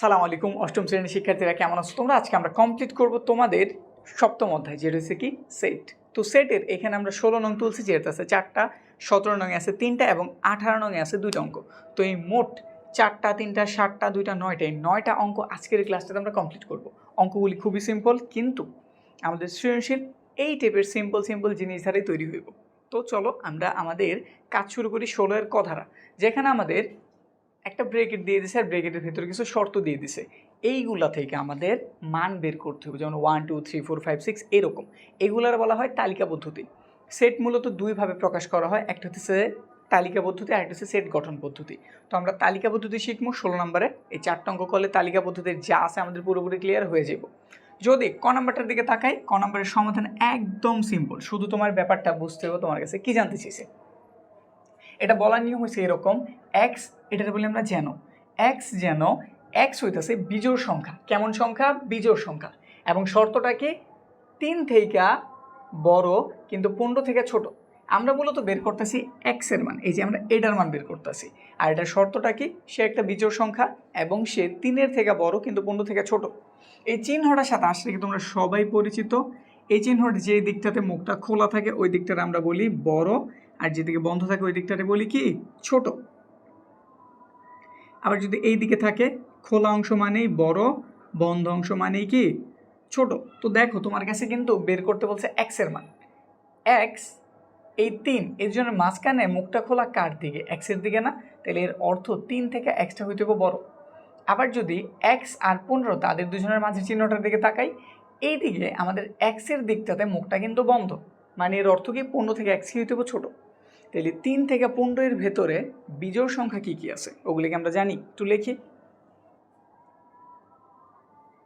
সালাম আলাইকুম, অষ্টম শ্রেণির শিক্ষার্থীরা কেমন আছো তোমরা? আজকে আমরা কমপ্লিট করব তোমাদের সপ্তম অধ্যায়, যেটা হচ্ছে কি? সেট তো সেটের এখানে আমরা ষোলো নং তুলছি যেটা আছে চারটা, সতেরো নঙে আছে তিনটা এবং আঠারো নঙে আছে দুইটা অঙ্ক। তো এই মোট চারটা, তিনটা, সাতটা, দুইটা, নয়টা, এই নয়টা অঙ্ক আজকের এই ক্লাসটাতে আমরা কমপ্লিট করব। অঙ্কগুলি খুবই সিম্পল কিন্তু আমাদের সৃজনশীল এই টাইপের সিম্পল সিম্পল জিনিস দ্বারাই তৈরি হইব। তো চলো আমরা আমাদের কাজ শুরু করি ষোলোর কথারা যেখানে আমাদের একটা ব্রেকেট দিয়ে দিছে, আর ব্রেকেটের ভেতরে কিছু শর্ত দিয়ে দিছে। এইগুলা থেকে আমাদের মান বের করতে হবে, যেমন one two three four five six এরকম। এগুলার বলা হয় তালিকা পদ্ধতি সেট মূলত দুইভাবে প্রকাশ করা হয়, একটা হচ্ছে তালিকা পদ্ধতি আর একটা হচ্ছে সেট গঠন পদ্ধতি। তো আমরা তালিকা পদ্ধতি শিখব, ষোলো নম্বরে। এই চারটা অঙ্ক করলে তালিকা পদ্ধতির যা আছে আমাদের পুরোপুরি ক্লিয়ার হয়ে যাব। যদি ক নাম্বারটার দিকে তাকাই, ক নাম্বারের সমাধান একদম সিম্পল শুধু তোমার ব্যাপারটা বুঝতে হবে, তোমার কাছে কি জানতে চেয়েছে এটা বলার নিয়ম হয়েছে এরকম এক্স এটাতে বলি আমরা যেন। এক্স যেন এক্স হইতেছে বিজোড় সংখ্যা। কেমন সংখ্যা? বিজোড় সংখ্যা। এবং শর্তটা কি? তিন থেকে বড়, কিন্তু পনেরো থেকে ছোট। আমরা মূলত বের করতেছি এক্সের মান, এই যে আমরা এটার মান বের করতেছি। আর এটার শর্তটা কি? সে একটা বিজোড় সংখ্যা এবং সে তিনের থেকে বড়, কিন্তু পনেরো থেকে ছোট। এই চিহ্নটার সাথে আসলে কি তোমরা সবাই পরিচিত? এই চিহ্নটা যে দিকটাতে মুখটা খোলা থাকে, ওই দিকটাতে আমরা বলি বড়। আর যেদিকে বন্ধ থাকে, ওই দিকটাতে বলি কি? ছোট। আবার যদি এই দিকে থাকে, খোলা অংশ মানেই বড়, বন্ধ অংশ মানেই কি? ছোট। তো দেখো, তোমার কাছে কিন্তু বের করতে বলছে এক্সের মান। এক্স এই তিন, এর জন্য মাঝখানে মুখটা খোলা কার দিকে? এক্সের দিকে না? তাহলে এর অর্থ তিন থেকে এক্সটা হইতে বড়। আবার যদি এক্স আর পনেরো, তাদের দুজনের মাঝে চিহ্নটার দিকে তাকাই এই দিকে আমাদের এক্সের দিকটাতে মুখটা কিন্তু বন্ধ। মানে এর অর্থ কি? পনেরো থেকে এক্স হইতে ছোটো। তাহলে তিন থেকে পনেরো এর ভেতরে বিজোড় সংখ্যা কি কি আছে? ওগুলিকে আমরা জানি, একটু লিখি।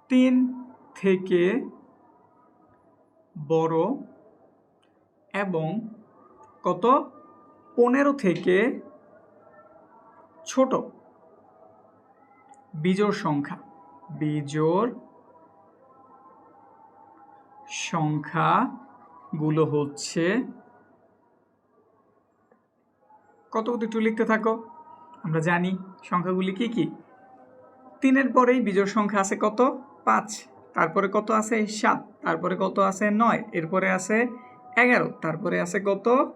তিন থেকে বড় এবং কত? পনেরো থেকে ছোট। বিজোড় সংখ্যা, বিজোড় সংখ্যাগুলো হচ্ছে কত কত একটু লিখতে থাকো? আমরা জানি সংখ্যাগুলি কি কি? তিনের পরেই বিজোড় সংখ্যা আছে কত? পাঁচ। তারপরে কত আছে? সাত। তারপরে কত আছে? নয়। এরপরে আছে এগারো। তারপরে আছে কত?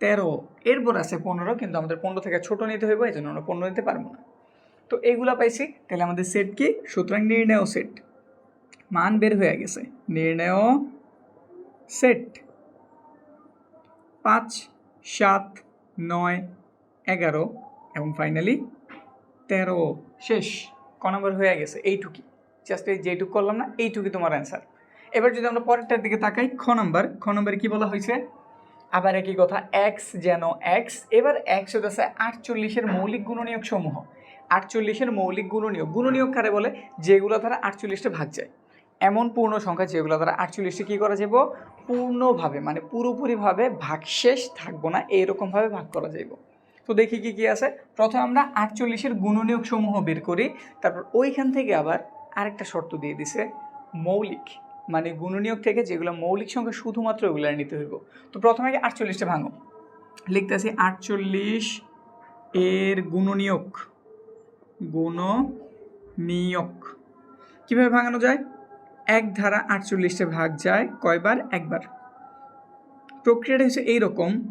তেরো। এরপর আছে পনেরো, কিন্তু আমাদের পনেরো থেকে ছোট নিতে হইব এই জন্য আমরা পনেরো নিতে পারব না। তো এইগুলা পাইছি। তাহলে আমাদের সেট কি? সুতরাং নির্ণয় সেট। মান বের হয়ে গেছে। নির্ণয় সেট। পাঁচ, সাত নয়, এগারো এবং ফাইনালি তেরো। শেষ, ক নম্বর হয়ে গেছে, এইটুকি। জাস্ট এই যেটুকু করলাম না, এইটুকি তোমার অ্যান্সার এবার যদি আমরা পরেরটার দিকে তাকাই, খ নম্বর খ নম্বরে কী বলা হয়েছে? আবার একই কথা এক্স যেন এক্স এবার এক্স হচ্ছে আটচল্লিশের মৌলিক গুণনীয়ক সমূহ। আটচল্লিশের মৌলিক গুণনীয়ক গুণনীয়ক কারে বলে? যেগুলো দ্বারা আটচল্লিশটা ভাগ যায়। এমন পূর্ণ সংখ্যা যেগুলো দ্বারা আটচল্লিশটা কী করা যাব পূর্ণভাবে মানে পুরোপুরিভাবে ভাগশেষ থাকব না এইরকমভাবে ভাগ করা যাইব। তো দেখি কি কি আছে। প্রথমে আমরা আটচল্লিশের গুণনীয়ক সমূহ বের করি, তারপর ওইখান থেকে আবার আরেকটা শর্ত দিয়ে দিছে, মৌলিক। মানে গুণনীয়ক থেকে যেগুলো মৌলিক সংখ্যা শুধুমাত্র ওগুলো নিতে হইব। তো প্রথমে আগে আটচল্লিশটা ভাঙো। লিখতেছি আটচল্লিশ এর গুণনীয়ক গুণনীয়ক। কীভাবে ভাঙানো যায়? এক ধারা আটচল্লিশটা ভাগ যায় কয়বার? একবার। প্রক্রিয়াটা হচ্ছে এইরকম।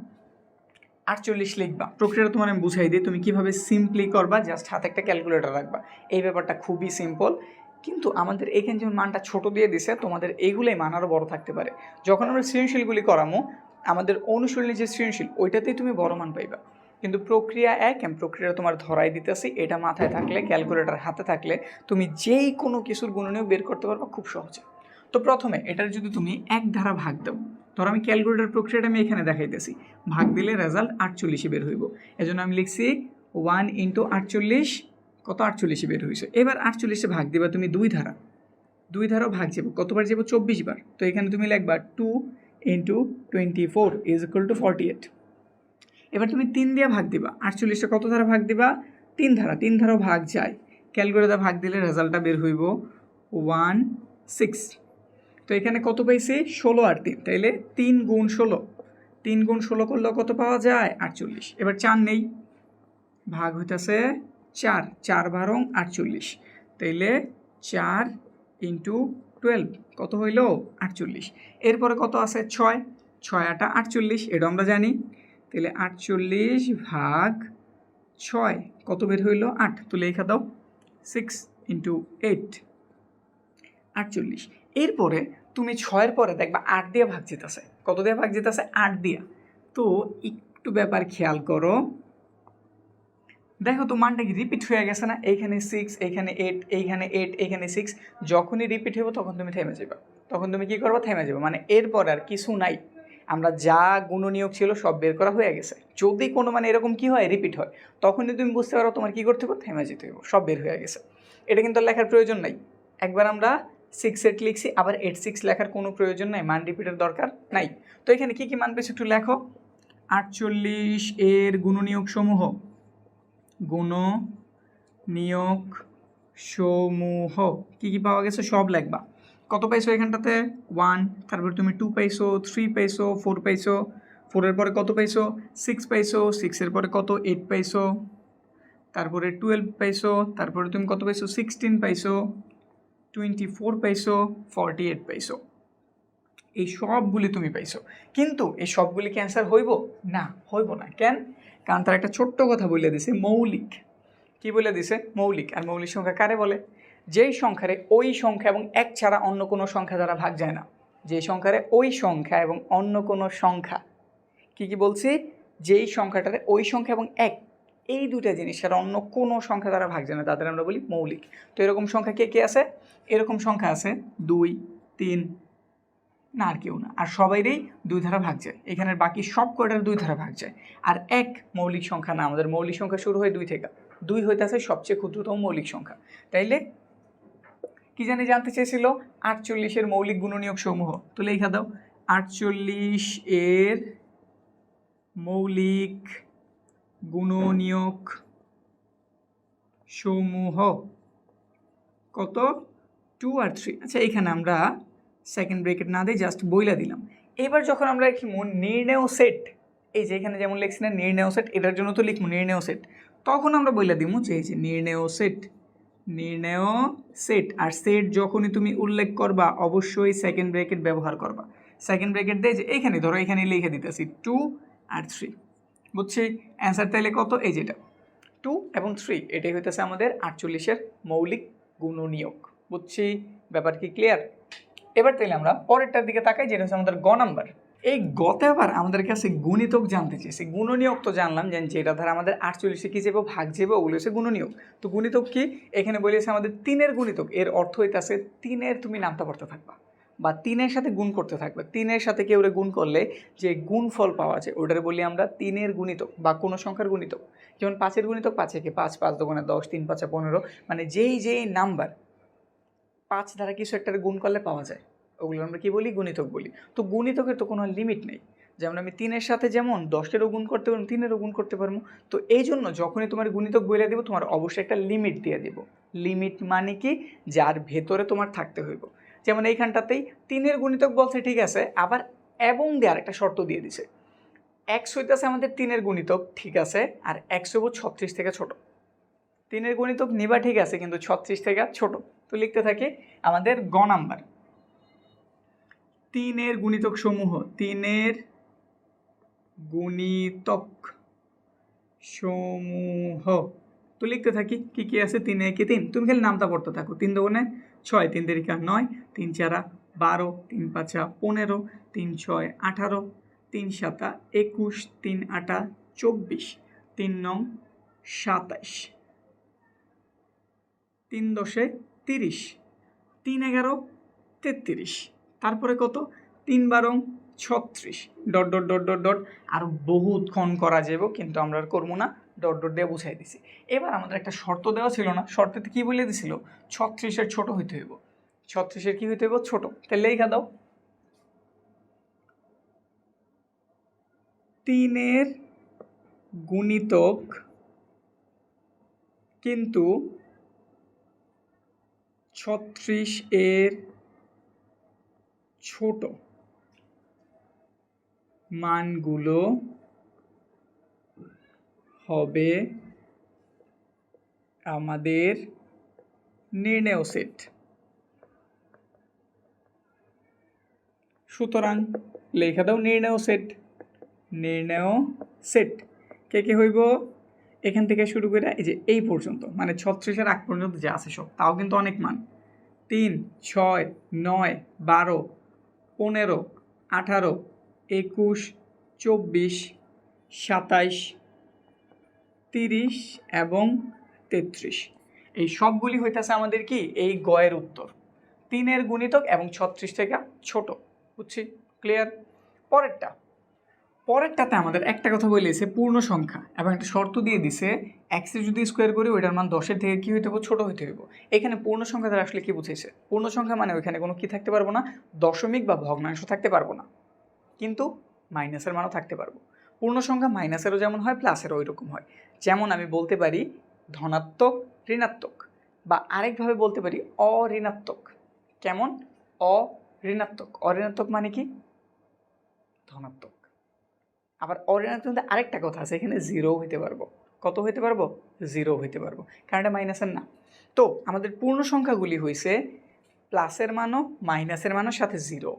আটচল্লিশ লিখবা। প্রক্রিয়াটা তোমার আমি বুঝাই দিই। তুমি কীভাবে সিম্পলি করবা? জাস্ট হাতে একটা ক্যালকুলেটর রাখবা। এই ব্যাপারটা খুবই সিম্পল কিন্তু আমাদের এখানে যেমন মানটা ছোট দিয়ে দিছে, তোমাদের এইগুলোই মান আরও বড় থাকতে পারে। যখন আমরা সৃজনশীলগুলি করামো, আমাদের অনুশীলনী যে সৃজনশীল, ওইটাতেই তুমি বড় মান পাইবা। কিন্তু প্রক্রিয়া এক প্রক্রিয়া তোমার ধরাই দিতেছি। এটা মাথায় থাকলে ক্যালকুলেটর হাতে থাকলে তুমি যেই কোনো কিছুর গুণনীয় বের করতে পারবা খুব সহজে। তো প্রথমে এটার যদি তুমি এক ধারা ভাগ দাও, ধরো আমি ক্যালকুলেটর প্রক্রিয়াটা আমি এখানে দেখাইতেছি। ভাগ দিলে রেজাল্ট আটচল্লিশে বের হইব। এজন্য আমি লিখছি ওয়ান ইন্টু আটচল্লিশ, কত আটচল্লিশে বের হয়েছে এবার আটচল্লিশে ভাগ দিবা তুমি দুই ধারা। দুই ধারাও ভাগ যাব কতবার যাব চব্বিশ বার। তো এখানে তুমি লিখবা two into twenty four is equal to forty eight এবার তুমি তিন দিয়ে ভাগ দিবা। আটচল্লিশটা কত ধারা ভাগ দিবা? তিন ধারা। তিন ধারাও ভাগ যায়। ক্যালকুলেটার ভাগ দিলে রেজাল্টটা বের হইব ওয়ান সিক্স। তো এখানে কত পাইছি? ষোলো আর তিন। তাইলে তিন গুণ ষোলো। তিন গুণ ষোলো করলেও কত পাওয়া যায়? আটচল্লিশ। এবার চার নেই। ভাগ হইতেছে চার। চার বারং আটচল্লিশ। তাইলে চার ইন্টু টুয়েলভ। কত হইল? আটচল্লিশ। এরপরে কত আছে? ছয়। ছয় আটা আটচল্লিশ। এটা আমরা জানি। তাহলে আটচল্লিশ ভাগ ছয়, কত বের হইল? আট, তো লেখা দাও। সিক্স ইন্টু এইট আটচল্লিশ। এরপরে তুমি ছয়ের পরে দেখবা আট দিয়ে ভাগ যেতেছে কত দিয়ে ভাগ যেতেছে আট দিয়া। তো একটু ব্যাপার খেয়াল করো। দেখো তো মানটা কি রিপিট হয়ে গেছে না? এইখানে সিক্স এইখানে এইট এইখানে এইট এইখানে সিক্স যখনই রিপিট হইব তখন তুমি থেমে যাবে তখন তুমি কি করবে? থেমে যাবে মানে এরপর আর কিছু নাই। আমরা যা গুণনীয়ক ছিল সব বের করা হয়ে গেছে। যদি কোনো মানে এরকম কি হয় রিপিট হয়, তখনই তুমি বুঝতে পারো তোমার কি করতে হবে, থেমে যেতে হবে, সব বের হয়ে গেছে। এটা কিন্তু লেখার প্রয়োজন নাই। একবার আমরা সিক্স এইট লিখছি আবার এইট সিক্স লেখার কোনো প্রয়োজন নাই, মান রিপিটের দরকার নাই। তো এখানে কি কি মান পেয়েছে একটু লেখো। আটচল্লিশ এর গুণনীয়ক সমূহ। গুণ নিয়োগ সমূহ। কি কি পাওয়া গেছে? সব লেখবা। কত পাইছো এখানটাতে? ওয়ান তারপর তুমি টু পাইছো থ্রি পাইছো ফোর পাইছো ফোরের পরে কত পাইছো? সিক্স পাইছো সিক্সের পরে কত? এইট পাইছো, তারপরে টুয়েলভ পাইছো, তারপরে তুমি কত পাইছো? সিক্সটিন পাইছো টোয়েন্টি ফোর পাইছো ফর্টি এইট পাইছো। এই সবগুলি তুমি পাইছো। কিন্তু এই সবগুলি কি অ্যান্সার হইব? না হইব না। কেন? কারণ তার একটা ছোট্ট কথা বলে দিছে, মৌলিক। কি বলে দিছে? মৌলিক। আর মৌলিক সংখ্যা কারে বলে? যেই সংখ্যারে ওই সংখ্যা এবং এক ছাড়া অন্য কোনো সংখ্যা দ্বারা ভাগ যায় না। যে সংখ্যারে ওই সংখ্যা এবং অন্য কোনো সংখ্যা। কি কি বলছি? যেই সংখ্যাটারে ওই সংখ্যা এবং এক, এই দুটা জিনিস ছাড়া অন্য কোনো সংখ্যা দ্বারা ভাগ যায় না। তাদের আমরা বলি মৌলিক। তো এরকম সংখ্যা কে কে আছে? এরকম সংখ্যা আছে দুই, তিন, না আর কেউ না। আর সবাইরই দুই ধারা ভাগ যায়। এখানের বাকি সব কয়টার দুই ধারা ভাগ যায়। আর এক মৌলিক সংখ্যা না। আমাদের মৌলিক সংখ্যা শুরু হয় দুই থেকে। দুই হইতে আছে সবচেয়ে ক্ষুদ্রতম মৌলিক সংখ্যা। তাইলে কি জানি জানতে চেয়েছিল? আটচল্লিশের মৌলিক গুণনীয়ক সমূহ। তো লেখা দাও। আটচল্লিশ এর মৌলিক গুণনীয়ক সমূহ কত? টু আর থ্রি আচ্ছা এখানে আমরা সেকেন্ড ব্রেকেট না দিয়ে জাস্ট বইলা দিলাম। এবার যখন আমরা লিখব নির্ণয় সেট এই যে এখানে যেমন লিখছি না নির্ণয় সেট এটার জন্য তো লিখব নির্ণয় সেট তখন আমরা বইলা দিব যে নির্ণয় সেট নির্ণয় সেট আর সেট যখনই তুমি উল্লেখ করবা, অবশ্যই সেকেন্ড ব্রেকেট ব্যবহার করবা। সেকেন্ড ব্রেকেট দিয়ে যে এইখানে ধরো এখানে লিখে দিতেছি টু আর থ্রি বুঝছি? অ্যান্সার তাইলে কত? এই যেটা। টু এবং থ্রি এটাই হইতেছে আমাদের আটচল্লিশের মৌলিক গুণনীয়ক। বুঝছি? ব্যাপার কি ক্লিয়ার এবার তাইলে আমরা পরেরটার দিকে তাকাই, যেটা হচ্ছে আমাদের গ নাম্বার এই গতে আবার আমাদের কাছে গুণিতক জানতে চেয়েছে গুণনীয়ক তো জানলাম যে যেটা ধারা আমাদের আটচল্লিশে কী যাব, ভাগ যাব, ওগুলো হচ্ছে গুণনীয়ক। তো গুণিতক কি? এখানে বলেছে আমাদের তিনের গুণিতক। এর অর্থ হইতেছে তিনের তুমি নামটা পড়তে থাকবা বা তিনের সাথে গুণ করতে থাকবে। তিনের সাথে কেউ গুণ করলে যে গুণফল পাওয়া যায়, ওটারে বলি আমরা তিনের গুণিতক বা কোনো সংখ্যার গুণিতক। যেমন পাঁচের গুণিতক পাঁচে কে পাঁচ পাঁচ দোকানে দশ, তিন, পাঁচে পনেরো মানে যেই যেই নাম্বার পাঁচ দ্বারা কিছু একটা গুণ করলে পাওয়া যায়। ওগুলো আমরা কি বলি? গুণিতক বলি। তো গুণিতকের তো কোনো লিমিট নেই। যেমন আমি তিনের সাথে যেমন দশেরও গুণ করতে পারব, তিনেরও গুণ করতে পারব। তো এই জন্য যখনই তোমার গুণিতক বলে দেবো, তোমার অবশ্যই একটা লিমিট দিয়ে দেবো। লিমিট মানে কি? যার ভেতরে তোমার থাকতে হইব। যেমন এইখানটাতেই তিনের গুণিতক বলছে, ঠিক আছে, আবার এবং দেওয়ার একটা শর্ত দিয়ে দিছে। এক্স হইতেছে আমাদের তিনের গুণিতক, ঠিক আছে, আর একশো হব ছত্রিশ থেকে ছোট। তিনের গুণিতক নিবা, ঠিক আছে, কিন্তু ছত্রিশ থেকে ছোট। তো লিখতে থাকি, আমাদের গ নাম্বার। তিনের গুণিতক সমূহ তিনের গুণিতক সমূহ। তো লিখতে থাকি, কি কি আছে? তিন, একে, তিন। তুমি খালি নামটা পড়তে থাকো। তিন দোকানে ছয়, তিন তারিখা নয়, তিন চারা বারো, তিন পাঁচা পনেরো, তিন ছয়, আঠারো, তিন সাতা একুশ, তিন আটা চব্বিশ, তিন নং সাতাইশ, তিন দশে তিরিশ, তিন এগারো তেত্রিশ। তারপরে কত? তিন বারো ছত্রিশ। Dot dot dot dot dot. আরও বহুতক্ষণ করা যাব, কিন্তু আমরা আর করব না। ডট ডট দিয়ে বুঝাই দিছি। এবার আমাদের একটা শর্ত দেওয়া ছিল না। শর্তেতে কী বলে দিছিল? ছত্রিশের ছোট হইতে হইব। ছত্রিশের কী হইতে হইব? ছোট। তাহলে লেখা দাও। তিনের গুণিতক কিন্তু ছত্রিশ এর ছোট। মানগুলো হবে আমাদের নির্ণেয় সেট। সুতরাং লেখা দাও নির্ণেয় সেট। নির্ণেয় সেট। কে কে হইব? এখান থেকে শুরু করে এই যে এই পর্যন্ত মানে ছত্রিশের আগ পর্যন্ত যা আছে সব, তাও কিন্তু অনেক মান। তিন, ছয়, নয়, বারো পনেরো, আঠারো, একুশ, চব্বিশ, সাতাইশ, তিরিশ এবং তেত্রিশ। এই সবগুলি হইতেছে আমাদের কি? এই গয়ের উত্তর। তিনের গুণিতক এবং ছত্রিশ থেকে ছোট। বুঝছি? ক্লিয়ার পরেরটা। পরেরটাতে আমাদের একটা কথা বলেছে, পূর্ণ সংখ্যা, এবং একটা শর্ত দিয়ে দিছে এক্সের যদি স্কোয়ার করি, ওইটার মান দশের থেকে কী হইতে হবে ছোটো হইতে হইব। এখানে পূর্ণ সংখ্যা তারা আসলে কি বুঝেছে পূর্ণ সংখ্যা মানে ওইখানে কোনো কি থাকতে পারব না, দশমিক বা ভগ্নাংশ থাকতে পারব না, কিন্তু মাইনাসের মানও থাকতে পারব। পূর্ণ সংখ্যা মাইনাসেরও যেমন হয় প্লাসেরও ওই রকম হয়। যেমন আমি বলতে পারি ধনাত্মক, ঋণাত্মক, বা আরেকভাবে বলতে পারি অঋণাত্মক। কেমন? অঋণাত্মক। অঋণাত্মক মানে কি? ধনাত্মক। আবার অরিজিনাল মধ্যে আরেকটা কথা আছে, এখানে জিরো হইতে পারব। কত হইতে পারব? জিরো হইতে পারব। কারণ এটা মাইনাসের না। তো আমাদের পূর্ণ সংখ্যাগুলি হয়েছে প্লাসের মানও মাইনাসের মানও সাথে জিরো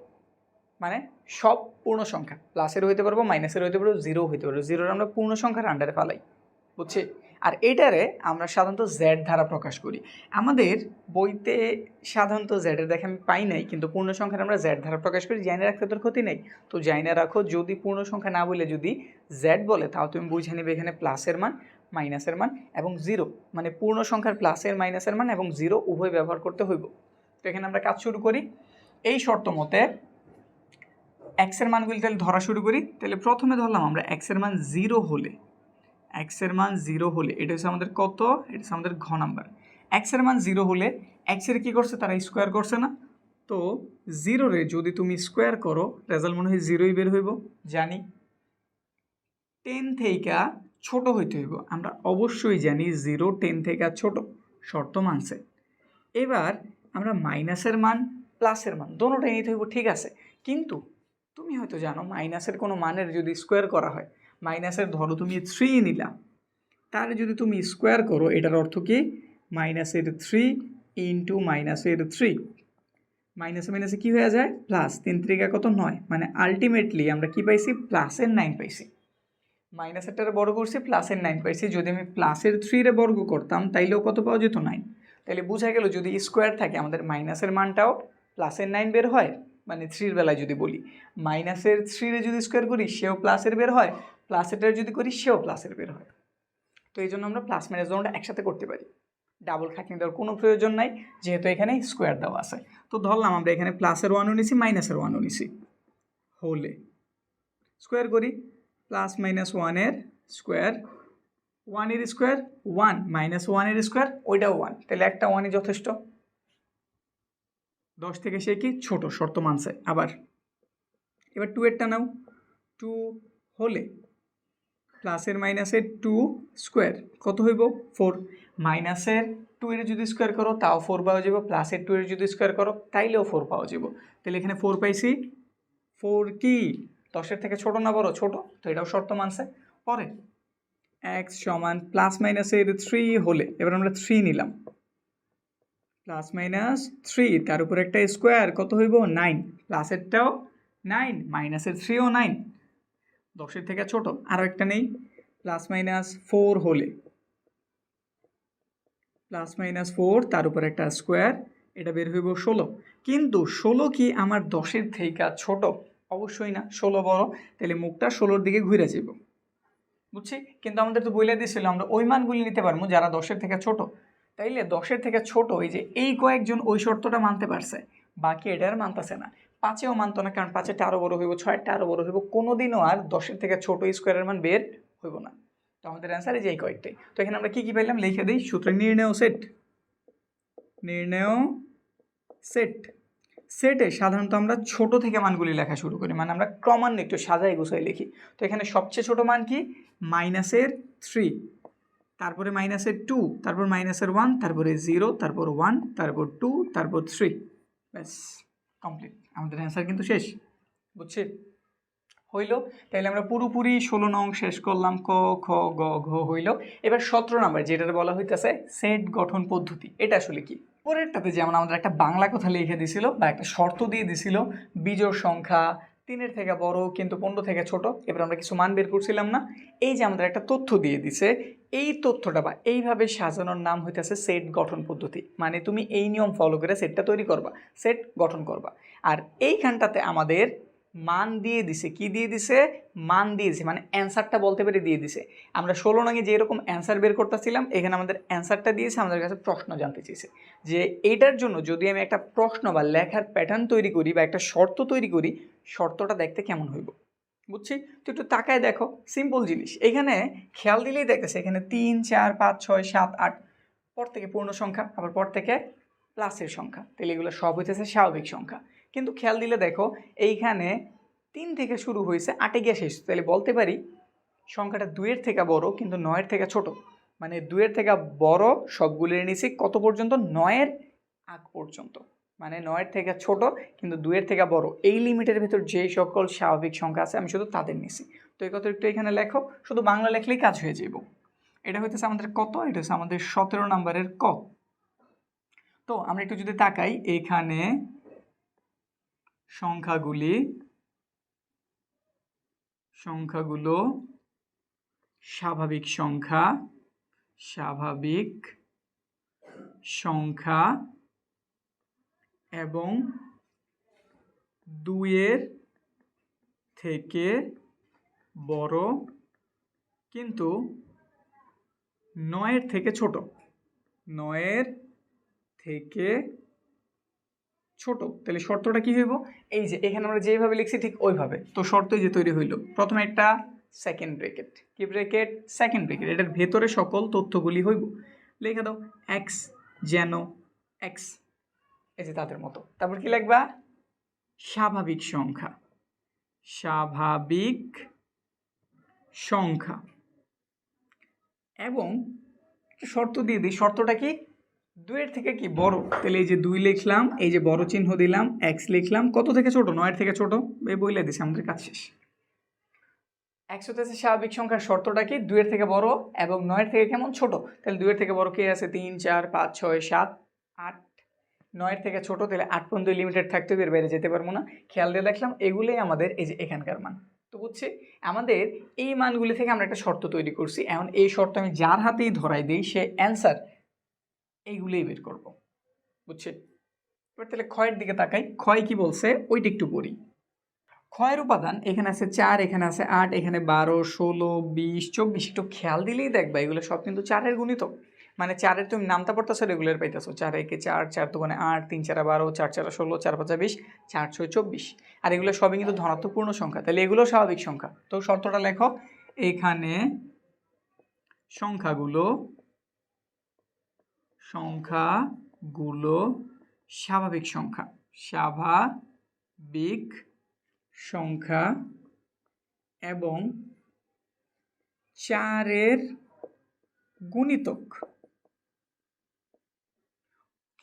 মানে সব পূর্ণ সংখ্যা। প্লাসের হইতে পারব মাইনাসের হইতে পারব জিরো হইতে পারব। জিরোর আমরা পূর্ণ সংখ্যার আন্ডারে ফালাই। বুঝছি? আর এটারে আমরা সাধারণত জেড দ্বারা প্রকাশ করি। আমাদের বইতে সাধারণত জেডের দেখে আমি পাই নাই, কিন্তু পূর্ণ সংখ্যার আমরা জেড দ্বারা প্রকাশ করি, জাইনে রাখতে তোর ক্ষতি নেই। তো জাইনে রাখো, যদি পূর্ণ সংখ্যা না বলে যদি জেড বলে, তাও তুমি বুঝে নিবে এখানে প্লাসের মান মাইনাসের মান এবং জিরো মানে পূর্ণ সংখ্যার প্লাসের মাইনাসের মান এবং জিরো উভয় ব্যবহার করতে হইব। তো এখানে আমরা কাজ শুরু করি। এই শর্ত মতে এক্সের মানগুলি তাহলে ধরা শুরু করি। তাহলে প্রথমে ধরলাম আমরা এক্সের মান জিরো হলে এক্সের মান জিরো হলে, এটা হচ্ছে আমাদের কত? এটা আমাদের ঘ নাম্বার এক্সের মান জিরো হলে এক্সের কী করছে? তারা স্কোয়ার করছে না। তো জিরোরে যদি তুমি স্কোয়ার করো রেজাল্ট মনে হয় জিরোই বের হইব। জানি। টেন থেকে ছোট হইতে হইব। আমরা অবশ্যই জানি জিরো টেন থেকে ছোট। শর্ত মানছে। এবার আমরা মাইনাসের মান প্লাসের মান, দোনোটাই নিতে হইব, ঠিক আছে? কিন্তু তুমি হয়তো জানো মাইনাসের কোনো মানের যদি স্কোয়ার করা হয় মাইনাসের ধরো তুমি থ্রি নিলা। তাহলে যদি তুমি স্কোয়ার করো, এটার অর্থ কি? মাইনাসের থ্রি ইন্টু মাইনাসের থ্রি মাইনাসে মাইনাসে কী হয়ে যায়? প্লাস তিন ত্রিকা কত? নয়। মানে আলটিমেটলি আমরা কি পাইছি? প্লাসের নাইন পাইছি। মাইনাসেরটারে বর্গ করছি প্লাসের নাইন পাইছি। যদি আমি প্লাসের থ্রিরে বর্গ করতাম, তাইলেও কত পাওয়া যেত? নাইন তাহলে বোঝা গেল, যদি স্কোয়ার থাকে, আমাদের মাইনাসের মানটাও প্লাসের নাইন বের হয়? মানে থ্রির বেলায় যদি বলি। মাইনাসের থ্রিরে যদি স্কোয়ার করি, সেও প্লাসের বের হয়? প্লাসেরটার যদি করি, সেও প্লাসের বের হয়। তো এই জন্য আমরা প্লাস মাইনাস জোনটা একসাথে করতে পারি। ডাবল খাটনি দেওয়ার কোনো প্রয়োজন নাই, যেহেতু এখানে স্কোয়ার দেওয়া আছে। তো ধরলাম আমরা এখানে প্লাসের ওয়ানও নিছি মাইনাসের ওয়ানও নিছি। হলে স্কোয়ার করি প্লাস মাইনাস ওয়ানের স্কোয়ার ওয়ানের স্কোয়ার ওয়ান মাইনাস ওয়ানের স্কোয়ার ওইটাও ওয়ান তাহলে একটা ওয়ানই যথেষ্ট। দশ থেকে সে কি? ছোট, শর্ত মানছে। আবার, এবার টু এরটা নাও। টু হলে প্লাসের মাইনাসের টু স্কোয়ার, কত হইব? ফোর। মাইনাসের টু এর যদি স্কোয়ার করো, তাও ফোর পাওয়া যাব প্লাসের টু এর যদি স্কোয়ার করো, তাইলেও ফোর পাওয়া যাব তাহলে এখানে ফোর পাইছি। ফোর কি? দশের থেকে ছোট না বড়? ছোট। তো এটাও শর্ত মানছে। পরে, এক্স সমান প্লাস মাইনাসের থ্রি হলে, এবার আমরা থ্রি নিলাম। প্লাস মাইনাস থ্রি, তার উপর একটা স্কোয়ার, কত হইব? নাইন। প্লাসেরটাও নাইন, মাইনাসের থ্রিও নাইন। দশের থেকে ছোট আরও একটা নেই, প্লাস মাইনাস ফোর হলে। প্লাস মাইনাস ফোর, তার উপর একটা স্কোয়ার, এটা বের হইব ষোলো। কিন্তু ষোলো কি আমার দশের থেকে ছোট? অবশ্যই না, ষোলো বড়, তাহলে মুখটা ষোলোর দিকে ঘুরে যাব বুঝছি? কিন্তু আমাদের তো বইলে দিয়েছিল আমরা ওই মানগুলি নিতে পারব যারা দশের থেকে ছোট। তাইলে দশের থেকে ছোট, এই যে এই কয়েকজন ওই শর্তটা মানতে পারছে, বাকি এটা আর মানতেছে না। পাঁচেও মানতো না, কারণ পাঁচেরটা আরও বড় হইব, ছয়েরটা আরও বড় হইব কোনো দিনও আর দশের থেকে ছোট স্কোয়ারের মান বের হইব না। তো আমাদের অ্যান্সার এই যে এই কয়েকটাই। তো এখানে আমরা কী কী পাইলাম? লিখে দিই, সূত্র নির্ণয় সেট নির্ণয় সেট সেটে সাধারণত আমরা ছোট থেকে মানগুলি লেখা শুরু করি মানে আমরা ক্রমান্বয়ে একটু সাজাই গুছাই লিখি। তো এখানে সবচেয়ে ছোট মান কি? মাইনাসের থ্রি তারপরে মাইনাসের টু তারপর মাইনাসের ওয়ান তারপরে জিরো তারপর ওয়ান তারপর টু তারপর থ্রি ব্যাস। কমপ্লিট আমাদের অ্যান্সার কিন্তু শেষ, বুঝছে? হইল, তাইলে আমরা পুরোপুরি ষোলো নং শেষ করলাম, ক, খ, গ, ঘ হইল। এবার সতেরো নাম্বার যেটা বলা হইতেছে সেট গঠন পদ্ধতি, এটা আসলে কি? পরেরটাতে যেমন আমাদের একটা বাংলা কথা লিখে দিছিল বা একটা শর্ত দিয়ে দিছিল, বিজোড় সংখ্যা তিনের থেকে বড় কিন্তু পনেরো থেকে ছোট, এবার আমরা কিছু মান বের করছিলাম না। এই যে আমাদের একটা তথ্য দিয়ে দিছে এই তথ্যটা বা এইভাবে সাজানোর নাম হইতেছে সেট গঠন পদ্ধতি। মানে তুমি এই নিয়ম ফলো করে সেটটা তৈরি করবা সেট গঠন করবা। আর এইখানটাতে আমাদের মান দিয়ে দিছে, কি দিয়ে দিছে? মান দিয়ে দিছে মানে অ্যান্সারটা বলতে পেরে দিয়ে দিছে। আমরা ষোলো নঙে যেরকম অ্যান্সার বের করতেছিলাম, এখানে আমাদের অ্যান্সারটা দিয়েছে, আমাদের কাছে প্রশ্ন জানতে চেয়েছে। যে এইটার জন্য যদি আমি একটা প্রশ্ন বা লেখার প্যাটার্ন তৈরি করি বা একটা শর্ত তৈরি করি, শর্তটা দেখতে কেমন হইব? বুঝছি? তো একটু তাকায় দেখো সিম্পল জিনিস। এখানে খেয়াল দিলেই দেখতেছে, এখানে তিন, চার, পাঁচ, ছয়, সাত, আট। পর থেকে পূর্ণ সংখ্যা, আবার পর থেকে প্লাসের সংখ্যা। তাহলে এগুলো সব হইতেছে স্বাভাবিক সংখ্যা। কিন্তু খেয়াল দিলে দেখো, এইখানে তিন থেকে শুরু হয়েছে আটে গিয়ে শেষ। তাহলে বলতে পারি, সংখ্যাটা দুইয়ের থেকে বড়, কিন্তু নয়ের থেকে ছোট। মানে দুইয়ের থেকে বড় সবগুলির নিচে কত পর্যন্ত? নয়ের আগ পর্যন্ত। মানে নয়ের থেকে ছোট, কিন্তু দুইয়ের থেকে বড়। এই লিমিটের ভেতর যে সকল স্বাভাবিক সংখ্যা আছে, আমি শুধু তাদের নিছি। তো এই কথা একটু এখানে লেখো, শুধু বাংলা লেখলেই কাজ হয়ে যাব এটা হইতেছে আমাদের কত, এটা হচ্ছে আমাদের সতেরো নম্বরের ক। তো আমরা একটু যদি তাকাই, এখানে সংখ্যাগুলি, সংখ্যাগুলো, স্বাভাবিক সংখ্যা স্বাভাবিক সংখ্যা এবং দুইয়ের থেকে বড় কিন্তু নয়ের থেকে ছোট। নয়ের থেকে ছোট। তাহলে শর্তটা কি হইব? এই যে, এখানে আমরা যেভাবে লিখছি ঠিক ওইভাবে। তো শর্তই যে তৈরি হইল। প্রথমে একটা সেকেন্ড ব্রেকেট কি ব্রেকেট সেকেন্ড ব্রেকেট এটার ভেতরে সকল তথ্যগুলি হইব। লেখা দাও এক্স যেন এক্স এই যে তাদের মতো। তারপর কি লিখবা? স্বাভাবিক সংখ্যা। স্বাভাবিক সংখ্যা। এবং একটা শর্ত দিয়ে দিই। শর্তটা কি? দুইয়ের থেকে কি বড়? তাহলে এই যে দুই লিখলাম, এই যে বড় চিহ্ন দিলাম, এক্স লিখলাম, কত থেকে ছোট? নয়ের থেকে ছোট। এই বইলে দিছে, আমাদের কাজ শেষ। একশো হচ্ছে স্বাভাবিক সংখ্যার শর্তটা কি? দুইয়ের থেকে বড় এবং নয়ের থেকে কেমন ছোট? তাহলে দুইয়ের থেকে বড় কে আছে? তিন, চার, পাঁচ, ছয়, সাত, আট নয়ের থেকে ছোট তাহলে আট পর্যন্ত লিমিটেড থাকতে হবে, এর বাইরে যেতে পারব না। খেয়াল দিয়ে দেখলাম, এগুলোই আমাদের এই যে এখানকার মান। তো বুঝছি? আমাদের এই মানগুলি থেকে আমরা একটা শর্ত তৈরি করছি। এখন এই শর্ত আমি যার হাতেই ধরাই দিই, সে অ্যান্সার এইগুলোই বের করব। বুঝছি? এবার তাহলে ক্ষয়ের দিকে তাকাই। ক্ষয় কি বলছে? ওইটা একটু পড়ি। ক্ষয়ের উপাদান এখানে আছে চার, এখানে আছে আট, এখানে বারো, ষোলো, বিশ, চব্বিশ। একটু খেয়াল দিলেই দেখবা, এগুলো সব কিন্তু চারের গুণিত মানে চারের তুমি নামতা পড়তেছো রেগুলার পাইতেছো। চার, একে চার চার দোকানে আট, তিন, চারা, বারো, চার, চারা, ষোলো, চার, পাঁচা বিশ, চার, ছয়, চব্বিশ। আর এগুলো সবই কিন্তু ধনাত্মপূর্ণ সংখ্যা। তাহলে এগুলো স্বাভাবিক সংখ্যা। তো শর্তটা লেখো, এখানে সংখ্যাগুলো সংখ্যাগুলো স্বাভাবিক সংখ্যা। স্বাভাবিক সংখ্যা এবং চারের গুণিতক।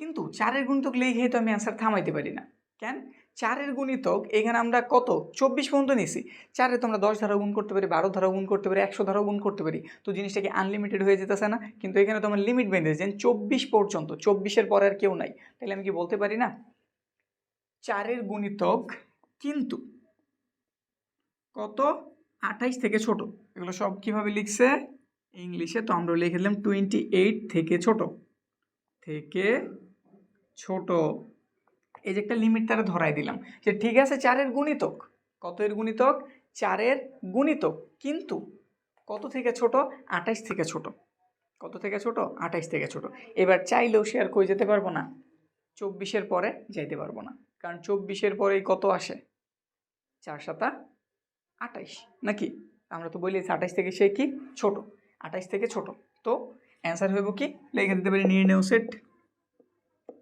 কিন্তু চারের গুণিতক লিখেই তো আমি অ্যান্সার থামাইতে পারি না। কেন? চারের গুণিতক, এখানে আমরা কত? চব্বিশ পর্যন্ত নিছি চারে তো আমরা দশ ধারা গুণ করতে পারি, বারো ধারা গুণ করতে পারি, একশো ধারা গুণ করতে পারি। তো জিনিসটা কি আনলিমিটেড হয়ে যেতেছে না? কিন্তু এখানে তো আমার লিমিট বেঁধেছেন চব্বিশ পর্যন্ত, চব্বিশের পরে আর কেউ নাই। তাহলে আমি কি বলতে পারি না? চারের গুণিতক কিন্তু কত? আঠাইশ থেকে ছোট। এগুলো সব কীভাবে লিখছে? ইংলিশে তো আমরা লিখে দিলাম টোয়েন্টি এইট থেকে ছোট। থেকে ছোট। এই যে একটা লিমিট তারা ধরাই দিলাম। যে ঠিক আছে, চারের গুণিতক। কত এর গুণিতক? চারের গুণিতক। কিন্তু কত থেকে ছোট? আঠাইশ থেকে ছোট। কত থেকে ছোট? আঠাইশ থেকে ছোট। এবার চাইলেও সে আর কই যেতে পারব না। চব্বিশের পরে যাইতে পারব না। কারণ চব্বিশের পরেই কত আসে? চার সাতা আঠাইশ। নাকি? আমরা তো বলি আঠাইশ থেকে সে কি? ছোট। আঠাইশ থেকে ছোট। তো অ্যান্সার হইব কি? লেখে দিতে পারি নির্ণয় সেট।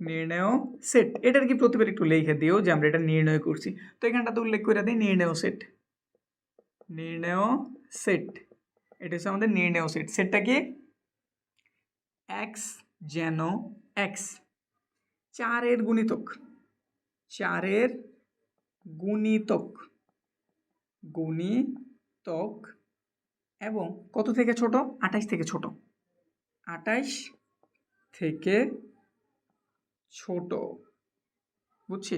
নির্ণয় সেট এটার কি প্রতিবার একটু লিখে দিও যে আমরা এটা নির্ণয় করছি। তো এখানটাতে উল্লেখ করে দিই, নির্ণয় সেট নির্ণয় সেট এটা হচ্ছে আমাদের নির্ণয় সেট সেটটা কি? এক্স যেন এক্স চারের গুণিতক। চারের গুণিতক। গুণিতক এবং কত থেকে ছোট? আঠাইশ থেকে ছোট। আঠাইশ থেকে ছোট। বুঝছি?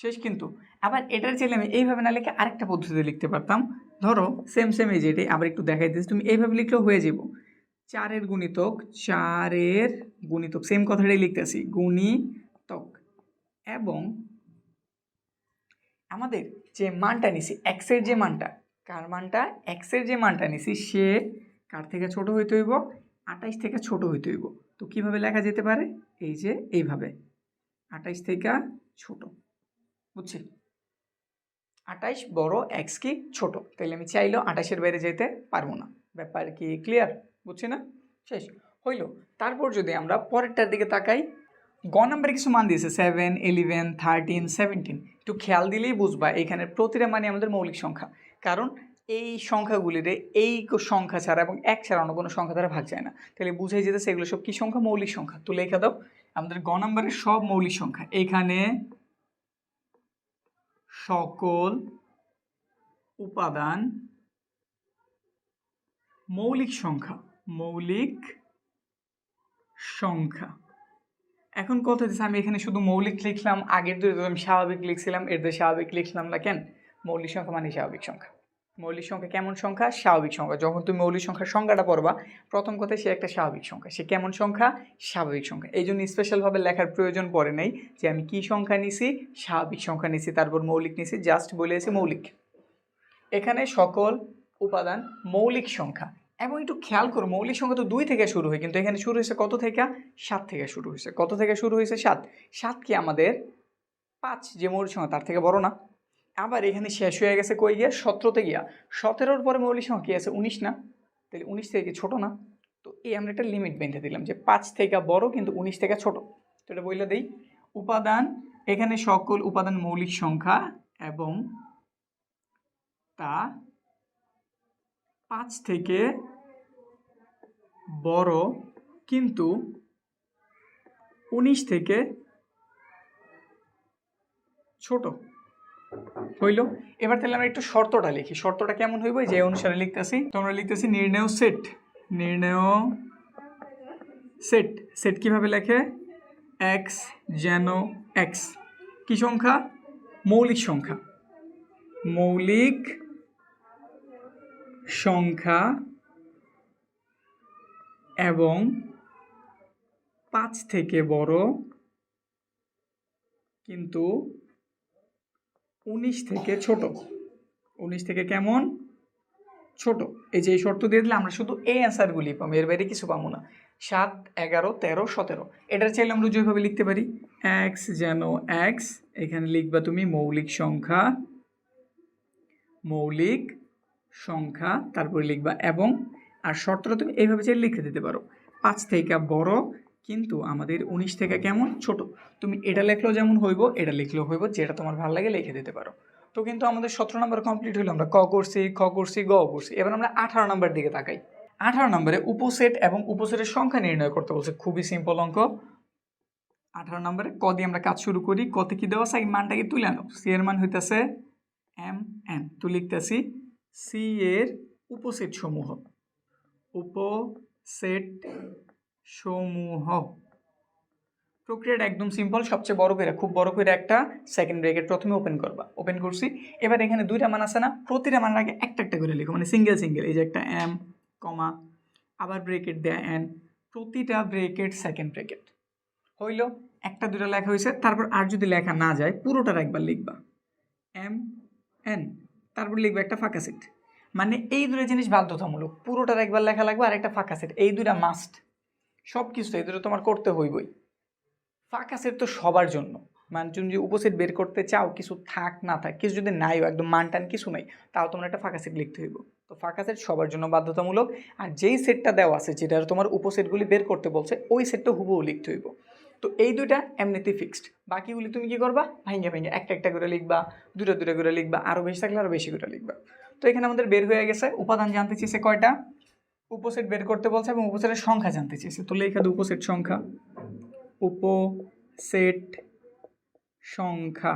শেষ কিন্তু। আবার এটার চাইলে আমি এইভাবে না লিখে আরেকটা পদ্ধতিতে লিখতে পারতাম। ধরো সেম সেম এই যেটি আবার একটু দেখাই দিচ্ছি। তুমি এইভাবে লিখলেও হয়ে যাব চারের গুণিতক চারের গুণিতক সেম কথাটাই লিখতেছি, গুণিতক। এবং আমাদের যে মানটা নিছি এক্সের যে মানটা, কার মানটা? এক্সের যে মানটা নিছি, সে কার থেকে ছোট হইতে হইব? আঠাইশ থেকে ছোট হইতে হইব। তো কীভাবে লেখা যেতে পারে? এই যে এইভাবে। আঠাইশ থেকে ছোট, বুঝছি? আঠাইশ বড় এক্স কি ছোট? তাহলে আমি চাইলেও আঠাশের বাইরে যেতে পারব না। ব্যাপার কি ক্লিয়ার বুঝছি না? শেষ। হইল। তারপর যদি আমরা পরেরটার দিকে তাকাই, গ নাম্বারে কিছু মান দিয়েছে সেভেন ইলেভেন থার্টিন সেভেন্টিন একটু খেয়াল দিলেই বুঝবা এখানে প্রতিটা মানে আমাদের মৌলিক সংখ্যা। কারণ এই সংখ্যাগুলিরে এই সংখ্যা ছাড়া এবং এক ছাড়া অন্য কোনো সংখ্যা দ্বারা ভাগ যায় না। তাহলে বুঝাই যেতে সেগুলো সব কী সংখ্যা? মৌলিক সংখ্যা। তো লেখা দাও। আমাদের গ নাম্বারের সব মৌলিক সংখ্যা। এখানে সকল উপাদান মৌলিক সংখ্যা মৌলিক সংখ্যা। এখন কথা হচ্ছে আমি এখানে শুধু মৌলিক লিখলাম, আগের দুটো আমি স্বাভাবিক লিখছিলাম, এর স্বাভাবিক লিখলাম না কেন? মৌলিক সংখ্যা মানে স্বাভাবিক সংখ্যা। মৌলিক সংখ্যা কেমন সংখ্যা? স্বাভাবিক সংখ্যা। যখন তুমি মৌলিক সংখ্যার সংখ্যাটা পড়বা, প্রথম কথায় সে একটা স্বাভাবিক সংখ্যা। সে কেমন সংখ্যা? স্বাভাবিক সংখ্যা। এই জন্য স্পেশালভাবে লেখার প্রয়োজন পড়ে নাই যে আমি কি সংখ্যা নিছি, স্বাভাবিক সংখ্যা নিছি, তারপর মৌলিক নিছি জাস্ট বলেছি মৌলিক। এখানে সকল উপাদান মৌলিক সংখ্যা। এবং একটু খেয়াল করো, মৌলিক সংখ্যা তো দুই থেকে শুরু হয়, কিন্তু এখানে শুরু হয়েছে কত থেকে? সাত থেকে শুরু হয়েছে। কত থেকে শুরু হয়েছে সাত? সাত কি আমাদের পাঁচ যে মৌলিক সংখ্যা, তার থেকে বড় না? আবার এখানে শেষ হয়ে গেছে কই গিয়া? সতেরোতে গিয়া। সতেরোর পরে মৌলিক সংখ্যা কি আছে? উনিশ না? তাহলে উনিশ থেকে ছোট না? তো এই আমরা একটা লিমিট বেঁধে দিলাম যে পাঁচ থেকে বড় কিন্তু উনিশ থেকে ছোট। তো এটা বললে দেই, উপাদান, এখানে সকল উপাদান মৌলিক সংখ্যা এবং তা পাঁচ থেকে বড় কিন্তু উনিশ থেকে ছোট। হইল? এবার তাহলে আমরা একটু শর্তটা লিখি। শর্তটা কেমন হইব? যে অনুসারে লিখতেছি। তো আমরা লিখতেছি নির্ণয় সেট নির্ণয় সেট সেট কীভাবে লেখে? এক্স যেন এক্স কি সংখ্যা? মৌলিক সংখ্যা। মৌলিক সংখ্যা এবং পাঁচ থেকে বড় কিন্তু উনিশ থেকে ছোট। উনিশ থেকে কেমন? ছোট। এই যে শর্ত দিয়ে দিলে আমরা শুধু এই অ্যান্সারগুলি পাবো, এর বাইরে কিছু পাবো না। সাত, এগারো, তেরো, সতেরো। এটার চাইলে আমরা যেভাবে লিখতে পারি। এক্স যেন এক্স এখানে লিখবা তুমি মৌলিক সংখ্যা মৌলিক সংখ্যা, তারপরে লিখবা এবং, আর শর্তটা তুমি এইভাবে চাইলে লিখে দিতে পারো। পাঁচ থেকে বড় কিন্তু আমাদের উনিশ থেকে কেমন? ছোট। তুমি এটা লেখলেও যেমন হইব, এটা লিখলেও হইব, যেটা তোমার ভালো লাগে লিখে দিতে পারো। তো কিন্তু আমাদের সতেরো নম্বর কমপ্লিট হলো আমরা ক করছি, খ করছি, গ করছি। এবার আমরা আঠারো নম্বর দিকে তাকাই। আঠারো নম্বরে উপসেট এবং উপসেটের সংখ্যা নির্ণয় করতে বলছে। খুবই সিম্পল অঙ্ক। আঠারো নম্বরে ক দিয়ে আমরা কাজ শুরু করি। কতে কি দেওয়া আছে? মানটাকে তুলে আনো সি এর মান হইতেছে এম এন তো লিখতেছি সি এর উপসেট সমূহ উপসেট সমূহ। প্রক্রিয়াটা একদম সিম্পল সবচেয়ে বড় করে, খুব বড় করে একটা সেকেন্ড ব্রেকেট প্রথমে ওপেন করবা। ওপেন করছি। এবার এখানে দুইটা মান আছে না, প্রতিটা মানের আগে একটা একটা করে লিখো মানে সিঙ্গেল সিঙ্গেল এই যে একটা এম কমা আবার ব্রেকেট দেয়া এন প্রতিটা ব্রেকেট সেকেন্ড ব্রেকেট হইল, একটা দুটা লেখা হয়েছে, তারপর আর যদি লেখা না যায়, পুরোটার একবার লিখবা। এম এন তারপর লিখবা একটা ফাঁকা সিট মানে এই দুটো জিনিস বাধ্যতামূলক, পুরোটার একবার লেখা লাগবে আর একটা ফাঁকা সেট এই দুটা মাস্ট সব কিছু এই দুটো তোমার করতে হইবই। ফাঁকা সেট তো সবার জন্য। মানে তুমি যে উপসেট বের করতে চাও, কিছু থাক, না থাক, কিছু যদি নাইও, একদম মান টান কিছু নাই, তাও তোমার একটা ফাঁকা সেট লিখতে হইব। তো ফাঁকা সেট সবার জন্য বাধ্যতামূলক। আর যেই সেটটা দেওয়া আছে, যেটা তোমার উপসেটগুলি বের করতে বলছে, ওই সেটটা হুবহু লিখতে হইব। তো এই দুইটা এমনিতেই ফিক্সড বাকিগুলি তুমি কি করবা? ভাইঙ্গা ভাইঙ্গা, একটা একটা করে লিখবা দুটো দুটো করে লিখবা আরও বেশি থাকলে আরও বেশি করে লিখবা। তো এখানে আমাদের বের হয়ে গেছে। উপাদান জানতে চেয়েছে কয়টা? উপসেট বের করতে বলছে এবং উপসেটের সংখ্যা জানতে চেয়েছে। তো লেখা উপসেট সংখ্যা। উপসেট সংখ্যা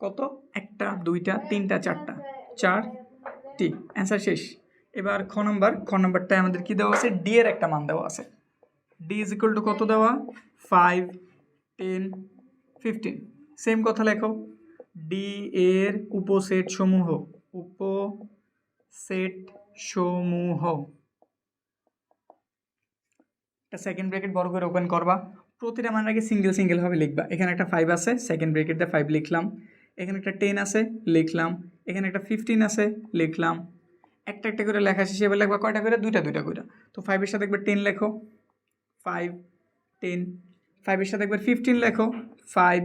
কত? একটা, দুইটা, তিনটা, চারটা। চারটি। অ্যান্সার শেষ। এবার খ নম্বর। খ নম্বরটায় আমাদের কি দেওয়া আছে? ডি এর একটা মান দেওয়া আছে। ডি ইজ ইকুয়াল টু কত দেওয়া? ফাইভ টেন ফিফটিন সেম কথা লেখো। ডি এর উপসেট সমূহ। উপসেট সমূহ। একটা সেকেন্ড ব্র্যাকেট বড় করে ওপেন করবা। প্রতিটা মান আগে সিঙ্গেল সিঙ্গেলভাবে লিখবা। এখানে একটা ফাইভ আছে সেকেন্ড ব্র্যাকেট দিয়ে ফাইভ লিখলাম। এখানে একটা টেন আছে, লিখলাম। এখানে একটা ফিফটিন আছে, লিখলাম। একটা একটা করে লেখা শেষে এবার লিখবা কয়টা করে? দুইটা দুইটা করে। তো ফাইভের সাথে একবার টেন লেখো। ফাইভ টেন ফাইভের সাথে একবার ফিফটিন লেখো। ফাইভ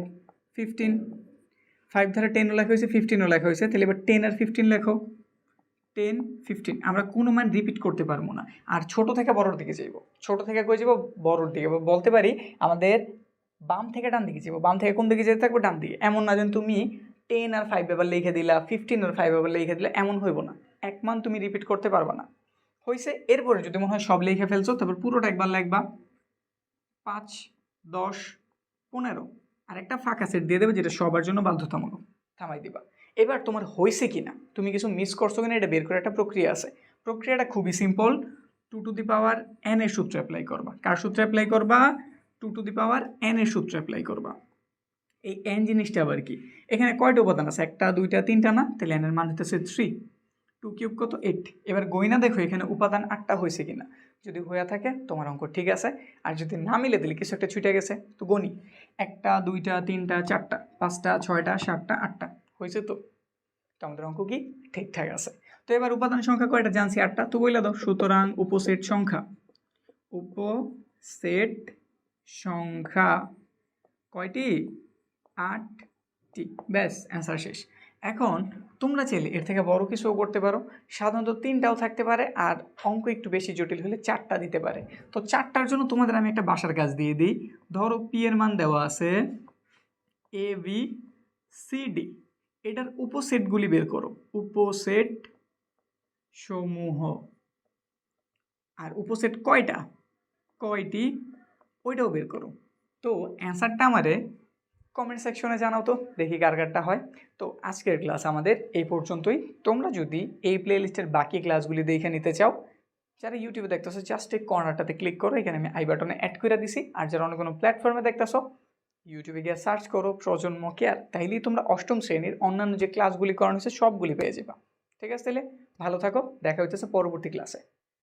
ফিফটিন ফাইভ ধারে টেনও লেখা হয়েছে ফিফটিনও লেখা হয়েছে। তাহলে এবার টেন আর ফিফটিন লেখো। টেন ফিফটিন আমরা কোনো মান রিপিট করতে পারব না। আর ছোট থেকে বড়োর দিকে যাইব। ছোট থেকে কই যাব বড়োর দিকে বলতে পারি আমাদের বাম থেকে ডান দিকে যাব বাম থেকে কোন দিকে যেতে থাকব? ডান দিকে। এমন না যেন তুমি টেন আর ফাইভ এবার লিখে দিলা ফিফটিন আর ফাইভ এবার লিখে দিলা, এমন হইব না। এক মান তুমি রিপিট করতে পারবে না। হয়েছে এরপরে যদি মনে হয় সব লিখে ফেলছো, তারপর পুরোটা একবার লিখবা। পাঁচ, দশ, পনেরো। আর একটা ফাঁকা সেট দিয়ে দেবে যেটা সবার জন্য বাধ্যতামূলক। থামাই দিবা। এবার তোমার হয়েছে কি না তুমি কিছু মিস করছ কিনা? এটা বের করে একটা প্রক্রিয়া আছে। প্রক্রিয়াটা খুবই simple two to the power N এর সূত্র অ্যাপ্লাই করবা। কার সূত্র অ্যাপ্লাই করবা? Two to the power N এর সূত্র অ্যাপ্লাই করবা। এই এন জিনিসটা আবার কি? এখানে কয়টা উপাদান আছে? একটা, দুইটা, তিনটা না? তাহলে এনের মান হতেছে থ্রি টু কিউব কত? এইট এবার গইনা দেখো এখানে উপাদান আটটা হয়েছে কিনা। যদি হয়ে থাকে, তোমার অঙ্ক ঠিক আছে। আর যদি না মিলে দিলে কিছু একটা ছুটে গেছে। তো গণি। একটা, দুইটা, তিনটা, চারটা, পাঁচটা, ছয়টা, সাতটা, আটটা। হয়েছে তো? আমাদের অঙ্ক কি? ঠিকঠাক আছে। তো এবার উপাদান সংখ্যা কয়টা? জানছি আটটা। তো বইলা দাও। সুতরাং উপসেট সংখ্যা। উপসেট সংখ্যা কয়টি? আটটি। ব্যাস অ্যান্সার শেষ। এখন তোমরা চাইলে এর থেকে বড় কিছুও করতে পারো। সাধারণত তিনটাও থাকতে পারে আর অঙ্ক একটু বেশি জটিল হলে চারটা দিতে পারে। তো চারটার জন্য তোমাদের আমি একটা বাসার কাজ দিয়ে দিই। ধরো পি এর মান দেওয়া আছে এ বি সি ডি এটার উপসেটগুলি বের করো। উপসেট সমূহ। আর উপসেট কয়টা? কয়টি? ওইটাও বের করো। তো অ্যান্সারটা আমারে কমেন্ট সেকশনে জানাও তো, দেখি কার হয়। তো আজকের ক্লাস আমাদের এই পর্যন্তই। তোমরা যদি এই প্লে লিস্টের বাকি ক্লাসগুলি দেখে নিতে চাও, যারা ইউটিউবে দেখতেছো জাস্ট এই কর্নারটাতে ক্লিক করো, এখানে আমি আই বাটনে অ্যাড করে দিছি। আর যারা অন্য কোনো প্ল্যাটফর্মে দেখতেছো ইউটিউবে গিয়ে সার্চ করো প্রজন্ম কেয়ার তাইলেই তোমরা অষ্টম শ্রেণির অন্যান্য যে ক্লাসগুলি করানো হয়েছে, সবগুলি পেয়ে যাবা। ঠিক আছে তাহলে ভালো থাকো, দেখা হইতেছে পরবর্তী ক্লাসে